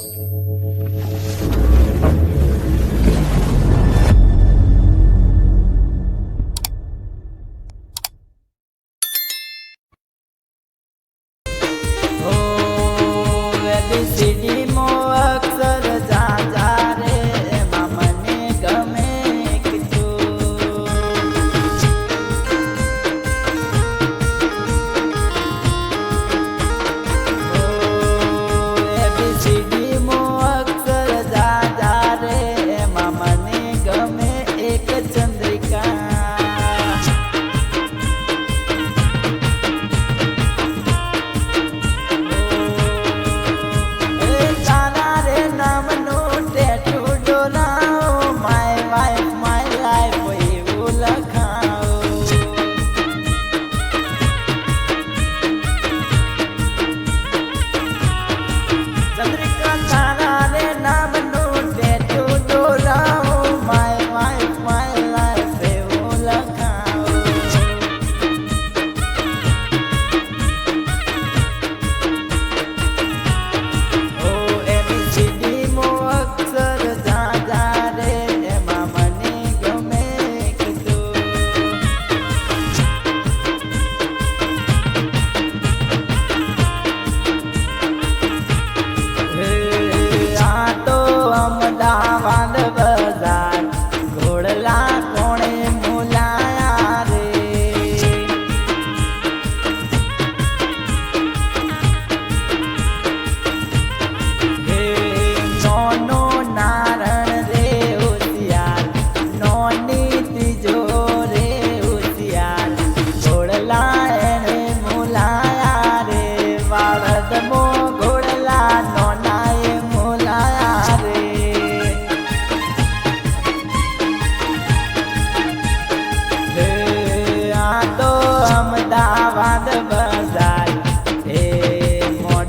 もう。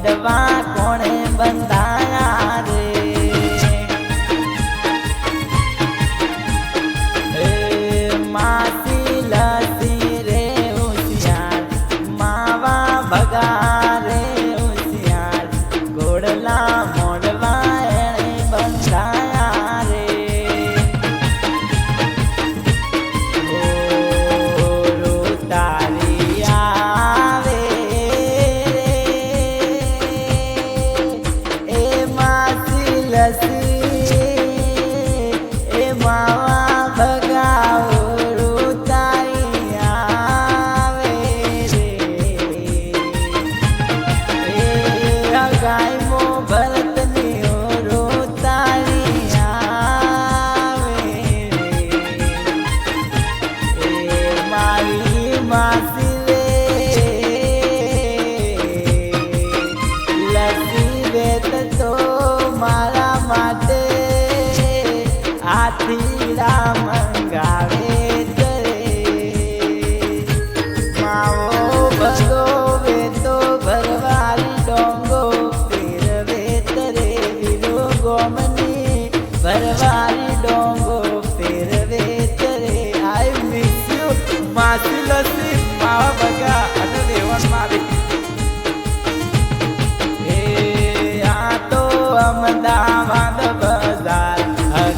devant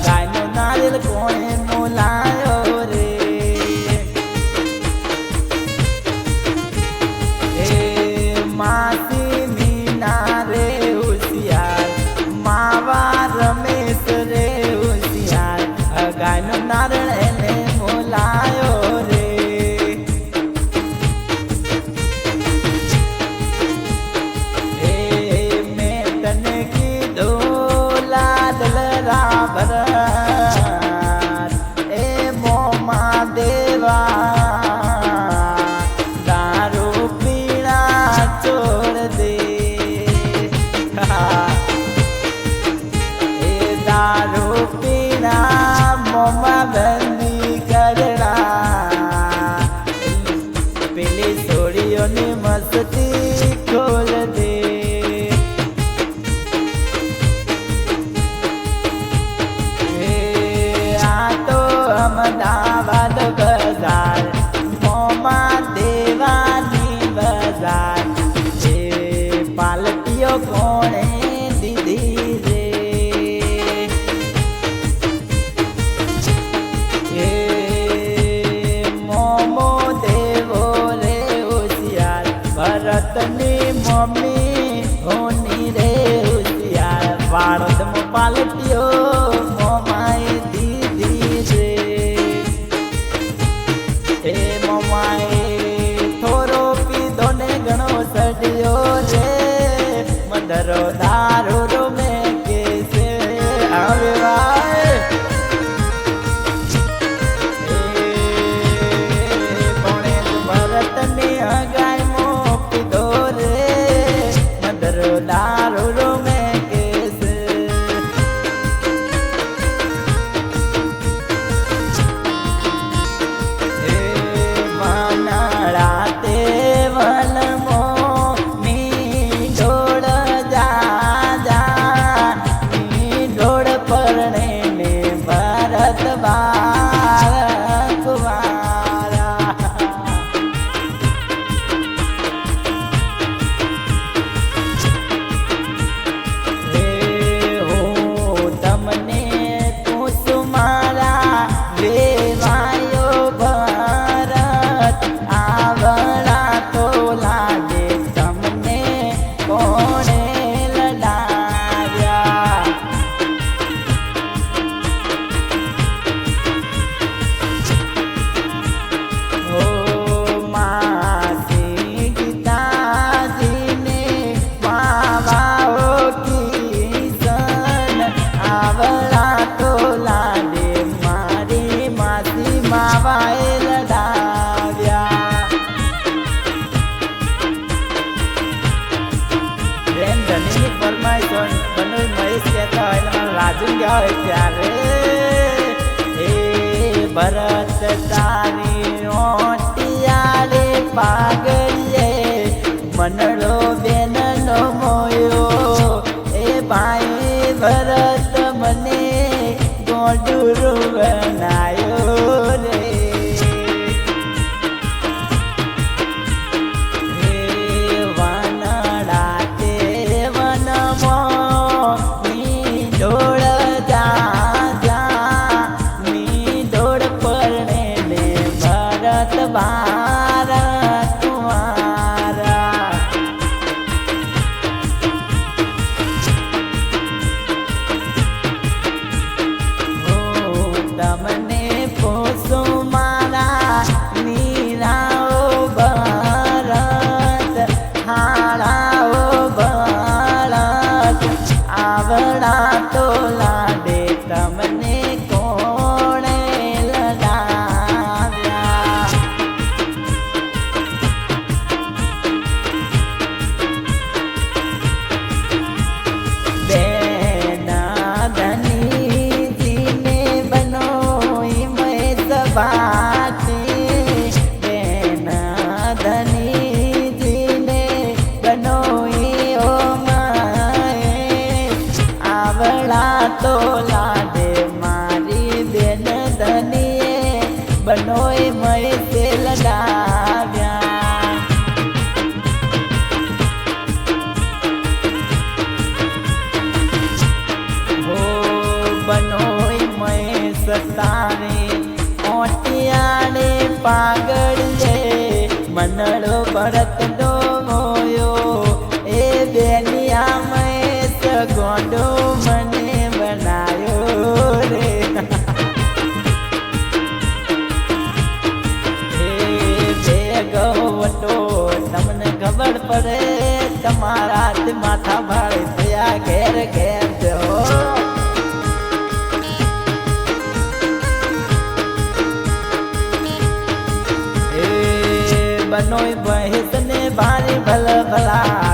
ગાયનો નારિયેલ કોણે નો રે. એ માસી મીના રે હોશિયાર, માવા રમેશ રે હોશિયાર. ગાયનો નારણ એને મોલાયો મમ્મી હોની રે ઉસિયાર પાડો મો પાલટ્યો મોમાય દીદી રે એ ત્યારે. હે ભરત તારી 他们。માથા ભાડે થયા ઘેર ઘેર જવો બનોય બહેત ને ભારે ભલ ભલા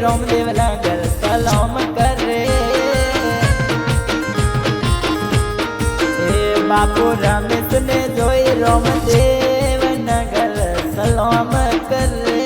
રામદેવ લાગલ સલામ કરે હે બાપુ રમેશ ને જોઈ રામદેવ નગર સલામ કરે